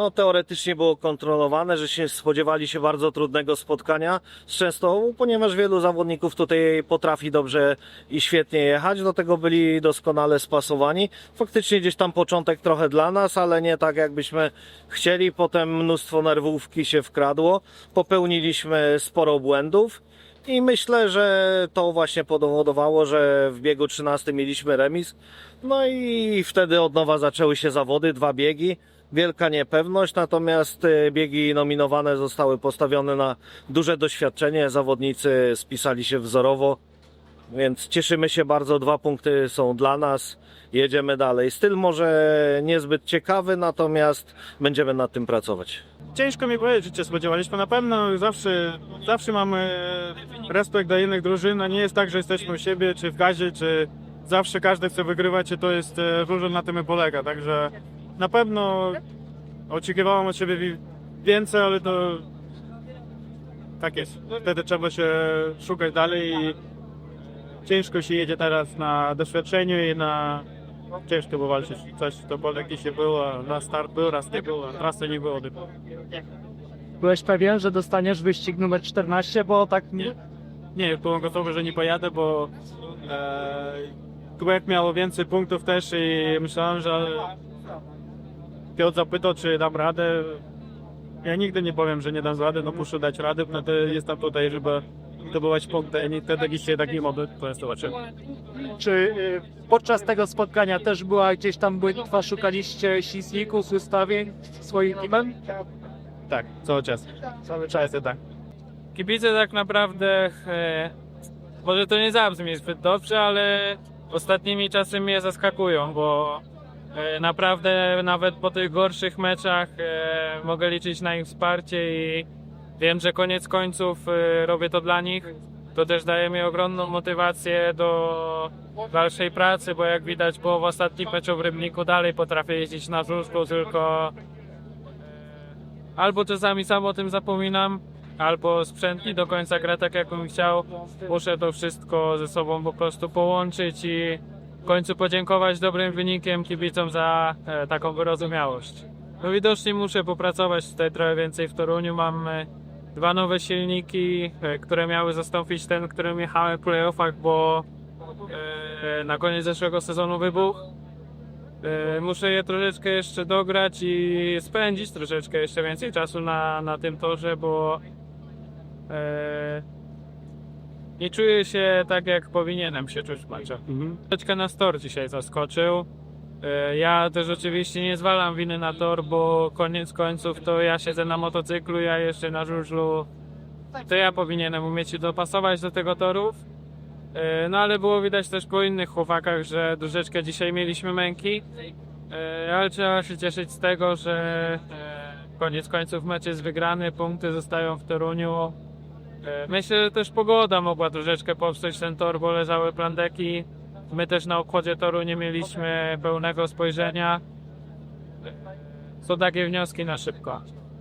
no, teoretycznie było kontrolowane, że się spodziewali się bardzo trudnego spotkania z Częstochową, ponieważ wielu zawodników tutaj potrafi dobrze i świetnie jechać, do tego byli doskonale spasowani. Faktycznie gdzieś tam początek trochę dla nas, ale nie tak jakbyśmy chcieli. Potem mnóstwo nerwówki się wkradło, popełniliśmy sporo błędów. I myślę, że to właśnie powodowało, że w biegu 13 mieliśmy remis. No i wtedy od nowa zaczęły się zawody, dwa biegi. Wielka niepewność, natomiast e, biegi nominowane zostały postawione na duże doświadczenie. Zawodnicy spisali się wzorowo, więc cieszymy się bardzo. Dwa punkty są dla nas. Jedziemy dalej. Styl może niezbyt ciekawy, natomiast będziemy nad tym pracować. Ciężko mi powiedzieć, czy spodziewaliśmy. Na pewno zawsze, zawsze mamy respekt do innych drużyn, a nie jest tak, że jesteśmy u siebie, czy w gazie, czy zawsze każdy chce wygrywać i to jest e, różne na tym polega. Także na pewno oczekiwałem od siebie wi- więcej, ale to tak jest. Wtedy trzeba się szukać dalej i ciężko się jedzie teraz na doświadczeniu i na ciężko było walczyć. Coś to polegi się było, na start był, raz nie było, trasy nie było. Byłeś pewien, że dostaniesz wyścig numer 14, bo tak nie... Nie, byłem gotowy, że nie pojadę, bo e, Kubek miał więcej punktów też i myślałem, że Piotr zapytał, czy dam radę. Ja nigdy nie powiem, że nie dam rady, no muszę dać radę, wtedy jestem tutaj, żeby zdobywać punkty i wtedy dzisiaj tak nie mogę, to jest zobaczymy. Czy y, podczas tego spotkania też była gdzieś tam błędwa, szukaliście ślizgników, ustawień swoim teamem? Tak, cały czas. Cały czas jest tak. Kibice tak naprawdę, e, może to nie zabrzmi zbyt dobrze, ale ostatnimi czasy mnie zaskakują, bo naprawdę nawet po tych gorszych meczach e, mogę liczyć na ich wsparcie i wiem, że koniec końców e, robię to dla nich. To też daje mi ogromną motywację do dalszej pracy, bo jak widać było w ostatnim meczu w Rybniku dalej potrafię jeździć na żużlu, tylko albo czasami sam o tym zapominam, albo sprzęt nie do końca gra tak, jak bym chciał. Muszę to wszystko ze sobą po prostu połączyć i w końcu podziękować dobrym wynikiem kibicom za e, taką wyrozumiałość. No widocznie muszę popracować tutaj trochę więcej w Toruniu. Mam e, dwa nowe silniki, e, które miały zastąpić ten, którym jechałem w playoffach, bo na koniec zeszłego sezonu wybuchł. E, Muszę je troszeczkę jeszcze dograć i spędzić troszeczkę jeszcze więcej czasu na, na tym torze, bo nie czuję się tak, jak powinienem się czuć w meczach. Troszeczkę nas tor dzisiaj zaskoczył. E, Ja też oczywiście nie zwalam winy na tor, bo koniec końców to ja siedzę na motocyklu, ja jeszcze na żużlu. To ja powinienem umieć się dopasować do tego torów. E, No ale było widać też po innych chłopakach, że troszeczkę dzisiaj mieliśmy męki. E, Ale trzeba się cieszyć z tego, że koniec końców mecz jest wygrany, punkty zostają w Toruniu. E, Myślę, że też pogoda mogła troszeczkę popsuć ten tor, bo leżały plandeki. My też na układzie toru nie mieliśmy pełnego spojrzenia. Są takie wnioski na szybko.